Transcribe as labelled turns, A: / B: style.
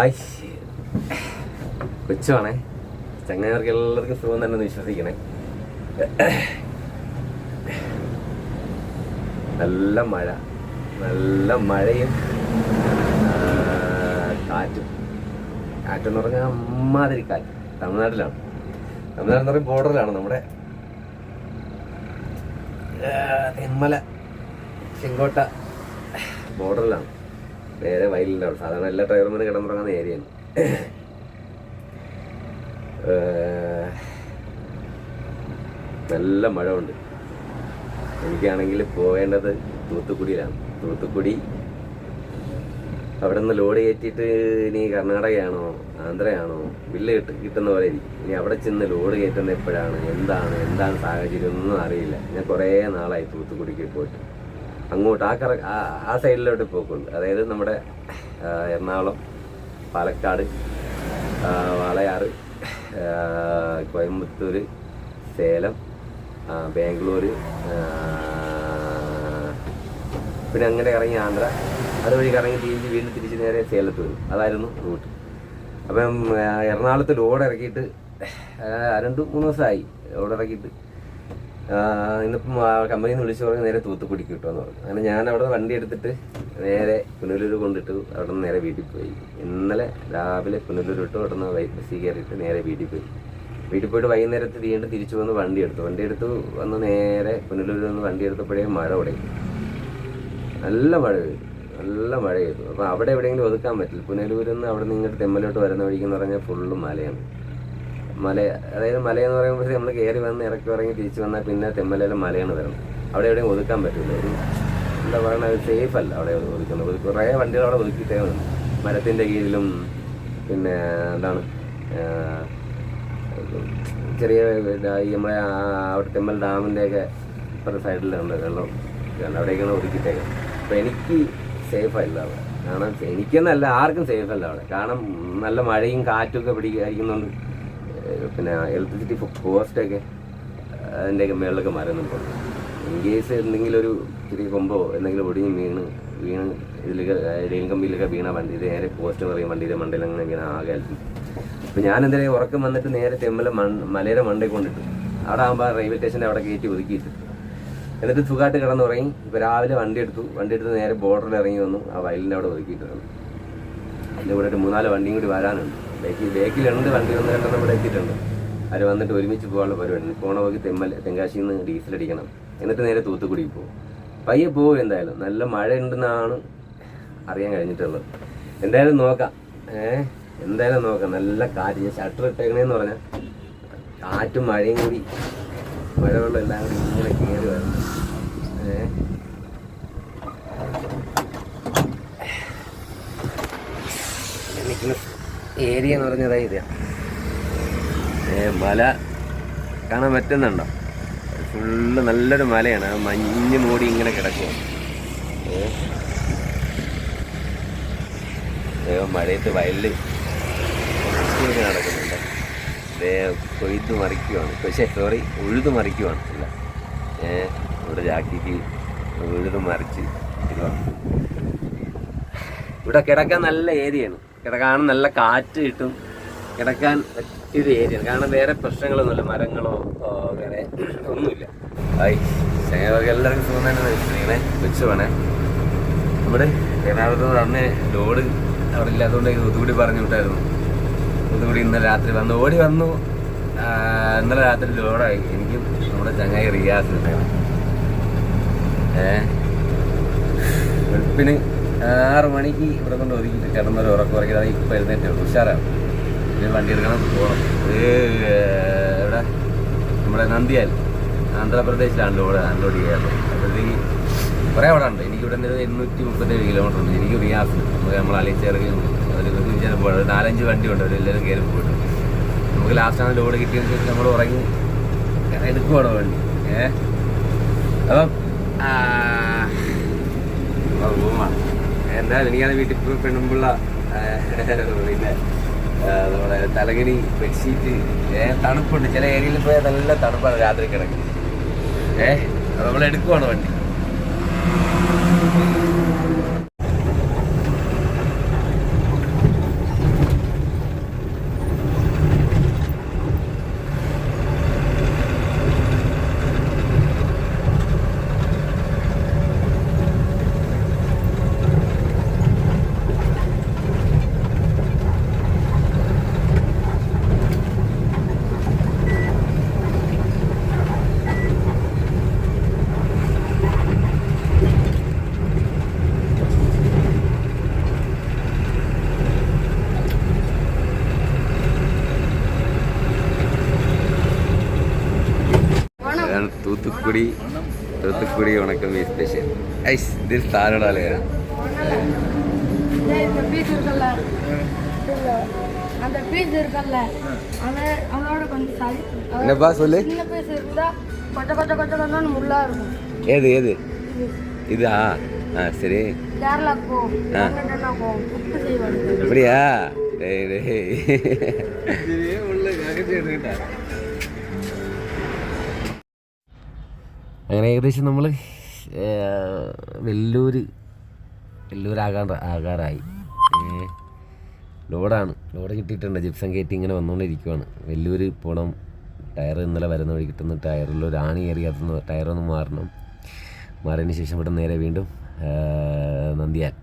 A: I കൊച്ചുവാണേ. ചങ്ങനാർക്ക് എല്ലാവർക്കും സുഖം തന്നെ എന്ന് വിശ്വസിക്കണേ. നല്ല മഴ. നല്ല മഴയും കാറ്റും. കാറ്റെന്ന് പറഞ്ഞാൽ അമ്മാതിരി കാറ്റ്. തമിഴ്നാട്ടിലാണ്. തമിഴ്നാട് എന്ന് പറയുമ്പോൾ ബോർഡറിലാണ് നമ്മുടെ തെന്മല ചെങ്കോട്ട ബോർഡറിലാണ് നേരെ വയലിന്റെ സാധാരണ എല്ലാ ഡ്രൈവർമാരും കിടന്നുറങ്ങുന്ന ഏരിയയാണ് നല്ല മഴ ഉണ്ട് എനിക്കാണെങ്കിൽ പോകേണ്ടത് തൂത്തുക്കുടിയിലാണ്. തൂത്തുക്കുടി അവിടെ നിന്ന് ലോഡ് കയറ്റിയിട്ട് ഇനി കർണാടകയാണോ ആന്ധ്രയാണോ? ബില്ല് കിട്ട് കിട്ടുന്ന പോലെ ഇരിക്കും. ഇനി അവിടെ ചെന്ന് ലോഡ് കയറ്റുന്ന എപ്പോഴാണ്? എന്താണ്? എന്താണ് സാഹചര്യം? ഒന്നും അറിയില്ല. ഞാൻ കുറേ നാളായി തൂത്തുക്കുടിക്ക് പോയിട്ട്. അങ്ങോട്ട് ആ കറ ആ- സൈഡിലോട്ട് പോക്കുണ്ട്. അതായത് നമ്മുടെ എറണാകുളം പാലക്കാട് വാളയാറ് കോയമ്പത്തൂര് സേലം ബാംഗ്ലൂർ പിന്നെ അങ്ങനെ ഇറങ്ങി ആന്ധ്ര. അതുവഴി കറങ്ങി തിരിച്ച് വീണ്ടും തിരിച്ച് നേരെ സേലത്ത് വരും അതായിരുന്നു റൂട്ട്. അപ്പം എറണാകുളത്ത് ലോഡ് ഇറക്കിയിട്ട് രണ്ട് മൂന്ന് ദിവസമായി ലോഡ് ഇറക്കിയിട്ട്. ഇന്നിപ്പം ആ കമ്പനിയിൽ നിന്ന് വിളിച്ചു പറഞ്ഞ് നേരെ തൂത്തുക്കുടിക്ക് കിട്ടുമെന്ന് പറഞ്ഞു. അങ്ങനെ ഞാൻ അവിടെ വണ്ടി എടുത്തിട്ട് നേരെ പുനലൂർ കൊണ്ടിട്ട് അവിടെ നിന്ന് നേരെ വീട്ടിൽ പോയി. ഇന്നലെ രാവിലെ പുനലൂർ ഇട്ട് അവിടെ നിന്ന് ബസ്സിൽ കയറിയിട്ട് നേരെ വീട്ടിൽ പോയി. വീട്ടിൽ പോയിട്ട് വൈകുന്നേരത്ത് വീണ്ടും തിരിച്ചു വന്ന് വണ്ടി എടുത്തു. വണ്ടി എടുത്തു വന്ന് നേരെ പുനലൂരിൽ നിന്ന് വണ്ടി എടുത്തപ്പോഴേ മഴ തുടങ്ങി. നല്ല മഴ നല്ല മഴ പെയ്തു. അപ്പോൾ അവിടെ എവിടെയെങ്കിലും ഒതുക്കാൻ പറ്റില്ല. പുനലൂരിൽ നിന്ന് അവിടെ നിന്ന് ഇങ്ങോട്ട് തെമ്മലോട്ട് വരുന്ന വഴിക്കെന്ന് പറഞ്ഞാൽ ഫുള്ള് മലയാണ്. മല അതായത് മലയെന്ന് പറയുമ്പോൾ നമ്മൾ കയറി വന്ന് ഇറക്കി ഇറങ്ങി തിരിച്ചു വന്നാൽ പിന്നെ തെമ്മലയിലെ മലയാണ് വരുന്നത്. അവിടെ എവിടെയും ഒതുക്കാൻ പറ്റില്ല ഒരു എന്താ പറയുക സേഫ് അല്ല അവിടെ ഒതുക്കുന്നത്. ഒതുക്കി കുറേ വണ്ടികൾ അവിടെ ഒതുക്കിയിട്ടേ മരത്തിന്റെ കീഴിലും പിന്നെ എന്താണ് ചെറിയ നമ്മളെ അവിടെ തെമ്മൽ ഡാമിന്റെയൊക്കെ ഇപ്പുറത്തെ സൈഡിലുണ്ട് വെള്ളം അവിടേക്കാണ് ഒതുക്കിയിട്ടേക്കുന്നത് അപ്പോൾ എനിക്ക് സേഫ് അല്ല അവിടെ. കാരണം എനിക്കെന്നല്ല ആർക്കും സേഫ് അല്ല അവിടെ. കാരണം നല്ല മഴയും കാറ്റും ഒക്കെ പിടിക്കാതിരിക്കുന്നുണ്ട് ഏഹ് പിന്നെ ഇലക്ട്രിസിറ്റി പോസ്റ്റൊക്കെ അതിന്റെയൊക്കെ മേളിലൊക്കെ മരുന്നുണ്ട് ഇൻ കേസ് എന്തെങ്കിലും ഒരു ചെറിയ കൊമ്പോ എന്തെങ്കിലും ഒടിഞ്ഞ് വീണ് വീണ് ഇതിലൊക്കെ റെയിൽ കമ്പിയിലൊക്കെ വീണ വണ്ടി നേരെ പോസ്റ്റ് പറയും വണ്ടിയുടെ മണ്ടയിൽ അങ്ങനെ വീണ ആകെ അൽപ്പം അപ്പം ഞാൻ എന്തായാലും ഉറക്കം വന്നിട്ട് നേരെ തെമ്മല മൺ മലയുടെ മണ്ടയിൽ കൊണ്ടിട്ടു അവിടെ ആകുമ്പോൾ റെയിൽവേ സ്റ്റേഷന്റെ അവിടെ കയറ്റി ഒതുക്കിയിട്ട്. എന്നിട്ട് സുഖമായിട്ട് കിടന്നുറങ്ങി ഇപ്പോൾ രാവിലെ വണ്ടി എടുത്തു. വണ്ടി എടുത്ത് നേരെ ബോർഡറിൽ ഇറങ്ങി വന്നു. ആ വയലിന്റെ അവിടെ ഒതുക്കിയിട്ടുണ്ട് അതിന്റെ കൂടെ മൂന്നാൽ വണ്ടിയും കൂടി വരാനുണ്ട്. ബേക്കിൽ ബേക്കിലുണ്ട് വണ്ടി ഒന്ന് രണ്ടെണ്ണം ഇവിടെ എത്തിയിട്ടുണ്ട്. അവർ വന്നിട്ട് ഒരുമിച്ച് പോകാനുള്ള പരിപാടി. പോണ പോയി തെമ്മൽ തെങ്കാശിയിൽ നിന്ന് ഡീസൽ അടിക്കണം. എന്നിട്ട് നേരെ തൂത്തുക്കുടി പോകും. പയ്യെ പോകും എന്തായാലും. നല്ല മഴ ഉണ്ടെന്നാണ് അറിയാൻ കഴിഞ്ഞിട്ടുള്ളത്. എന്തായാലും നോക്കാം. ഏ? എന്തായാലും നോക്കാം. നല്ല കാറ്റ്. ഞാൻ ഷട്ടർ ഇട്ടേക്കണേന്ന് പറഞ്ഞാൽ കാറ്റും മഴയും കൂടി. മഴവെള്ളം എല്ലാം കൂടി ഇങ്ങനെ കയറി വരണം. ഏഹ് നിൽക്കുന്ന ഏരിയ എന്ന് പറഞ്ഞത് ഇതാണ് മല കാണാൻ പറ്റുന്നുണ്ടോ? ഫുള്ള് നല്ലൊരു മലയാണ്. മഞ്ഞ് മൂടി ഇങ്ങനെ കിടക്കുക മഴയത്ത് വയലിൽ നടക്കുന്നുണ്ട്. കൊയ്ത്ത് കൊയ്ത് മറിക്കുവാണ്. പക്ഷേ സോറി ഉഴുത് മറിക്കുവാണ്. അല്ല ഇവിടെ ജാക്കിക്ക് ഉഴുത് മറിച്ച് ഇവിടെ കിടക്കാൻ നല്ല ഏരിയയാണ്. കിടക്കാൻ നല്ല കാറ്റ് കിട്ടും. കിടക്കാൻ പറ്റിയൊരു ഏരിയ കാരണം വേറെ പ്രശ്നങ്ങളൊന്നുമില്ല മരങ്ങളോ വേറെ ഒന്നുമില്ല. ഞങ്ങൾക്ക് എല്ലാവർക്കും സുഖം തന്നെ ഇങ്ങനെ വെച്ച് വേണേ നമ്മുടെ എറണാകുളത്ത് അന്ന് ലോഡ് അവിടെ ഇല്ലാത്തതുകൊണ്ട് ഒതുകൂടി പറഞ്ഞു വിട്ടായിരുന്നു. ഒതുകൂടി ഇന്നലെ രാത്രി വന്നു. ഓടി വന്നു. ഇന്നലെ രാത്രി ലോഡായി. എനിക്കും നമ്മുടെ ചങ്ങായി റിയാസ് ഏഹ് വെളുപ്പിന് ആറ് മണിക്ക് ഇവിടെ കൊണ്ട് ഒതുക്കി കിടന്നൊരു ഉറക്കം ഉറക്കി അത് ഇപ്പം എഴുന്നേറ്റേ ഉള്ളൂ. ഉഷാറാണ് ഇത് വണ്ടി എടുക്കണം. പോകണം ഇവിടെ നമ്മുടെ നന്ദിയാൽ. ആന്ധ്രാപ്രദേശിലാണ് ലോഡ് അൺലോഡ് ചെയ്യാറുള്ളത് അപ്പോഴത്തേക്ക് കുറേ അവിടെ ഉണ്ട്. എനിക്ക് ഇവിടെ നിന്ന് എണ്ണൂറ്റി മുപ്പത്തേഴ് കിലോമീറ്റർ ഉണ്ട്. എനിക്ക് റിയാസ് നമുക്ക് നമ്മൾ അലിച്ചേർക്ക് ഒരു വിളിച്ചാൽ പോകണം നാലഞ്ച് വണ്ടി ഉണ്ട്. അവരെല്ലാവരും കയറി പോയിട്ട് നമുക്ക് ലാസ്റ്റാണ് ലോഡ് കിട്ടിയതിന് ശേഷം നമ്മൾ ഉറങ്ങി എടുക്കുവാണോ വണ്ടി. ഏഹ് അപ്പം ആ, ആ, റൂമാണ് എന്തായാലും എനിക്കാണ് വീട്ടിൽ പോയി പെണ്ണുമ്പിള്ള പിന്നെ നമ്മുടെ തലകണി ബെഡ്ഷീറ്റ് തണുപ്പുണ്ട്. ചില ഏരിയയിൽ പോയാൽ നല്ല തണുപ്പാണ് രാത്രി കിടക്കുന്നത് ഏഹ് നമ്മൾ എടുക്കുവാണ് വണ്ടി. தூத்துக்குடி தூத்துக்குடி வணக்கம் ஸ்பெஷல் ஐஸ்
B: திஸ் தாரடாலே அந்த
A: என்னப்பா சொல்லு?
B: சின்ன பீஸ் இருந்தா கொட்ட கொட்ட கொட்ட கொட்ட முள்ளா
A: ஏது ஏது?
B: இதா.
A: ஆ சரி. அப்படியா? டேய் டேய். അങ്ങനെ ഏകദേശം നമ്മൾ വെല്ലൂർ ആകാൻ ആകാറായി. ലോഡാണ്. ലോഡ് കിട്ടിയിട്ടുണ്ട്. ജിപ്സം കയറ്റി ഇങ്ങനെ വന്നുകൊണ്ടിരിക്കുവാണ് വെല്ലൂർ പോകണം ടയർ ഇന്നലെ വരുന്ന വഴി കിട്ടുന്ന ടയറിൽ ഒരു ആണി ഏറിയാത്തുന്ന ടയറൊന്ന് മാറണം. മാറിയതിന് ശേഷം ഇവിടെ നേരെ വീണ്ടും നന്ദിയാൽ.